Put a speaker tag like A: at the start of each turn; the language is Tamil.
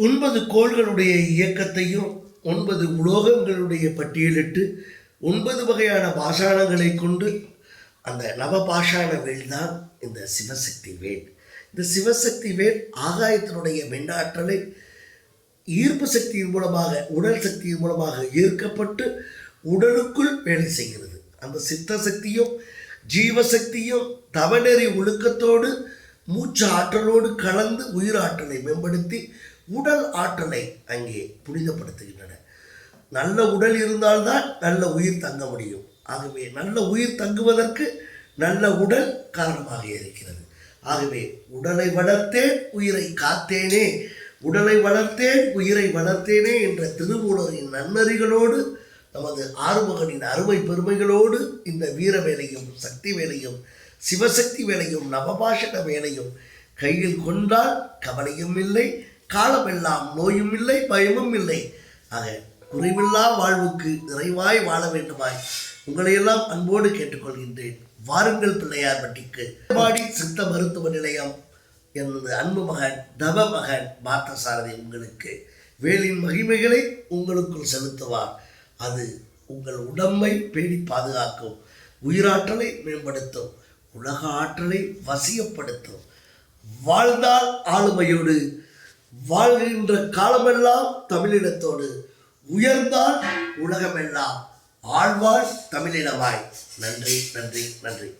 A: ஒன்பது கோள்களுடைய இயக்கத்தையும் ஒன்பது உலோகங்களுடைய பட்டியலிட்டு ஒன்பது வகையான பாஷாணங்களை கொண்டு அந்த நவபாஷாண வேல் தான் இந்த சிவசக்தி வேல் இந்த சிவசக்தி வேல் ஆகாயத்தினுடைய வெண்ணாற்றலை ஈர்ப்பு சக்தியின் மூலமாக உடல் சக்தியின் மூலமாக ஈர்க்கப்பட்டு உடலுக்குள் வேலை செய்கிறது. அந்த சித்த சக்தியும் ஜீவசக்தியும் தவநெறி ஒழுக்கத்தோடு மூச்சு ஆற்றலோடு கலந்து உயிராற்றலை மேம்படுத்தி உடல் ஆற்றலை அங்கே புனிதப்படுத்துகின்றன. நல்ல உடல் இருந்தால்தான் நல்ல உயிர் தங்க முடியும். ஆகவே நல்ல உயிர் தங்குவதற்கு நல்ல உடல் காரணமாக இருக்கிறது. ஆகவே உடலை வளர்த்தேன் உயிரை காத்தேனே. உடலை வளர்த்தேன் உயிரை வளர்த்தேனே என்ற திருமூலரின் நன்னறிகளோடு நமது ஆறுமுகனின் அருமை பெருமைகளோடு இந்த வீர வேலையும் சக்தி வேலையும் சிவசக்தி வேலையும் நவபாஷண வேலையும் கையில் கொண்டால் கவலையும் இல்லை காலமெல்லாம் நோயும் இல்லை பயமும் இல்லை ஆக குறைவில்லா வாழ்வுக்கு நிறைவாய் வாழ வேண்டுமாய் உங்களையெல்லாம் அன்போடு கேட்டுக்கொள்கின்றேன். வாருங்கள் பிள்ளையார் பட்டிக்கு பாடி சித்த மருத்துவ நிலையம் எனது அன்பு மகன் தவ மகன் பார்த்தசாரதி உங்களுக்கு வேலின் மகிமைகளை உங்களுக்குள் செலுத்துவார். அது உங்கள் உடம்பை பேணி பாதுகாக்கும் உயிராற்றலை மேம்படுத்தும் உலக ஆற்றலை வசியப்படுத்தும். வாழ்ந்தால் ஆளுமையோடு வாழ்கின்ற காலமெல்லாம் தமிழினத்தோடு உயர்ந்தால் உலகமெல்லாம். ஆழ்வாள் தமிழினவாய். நன்றி நன்றி நன்றி.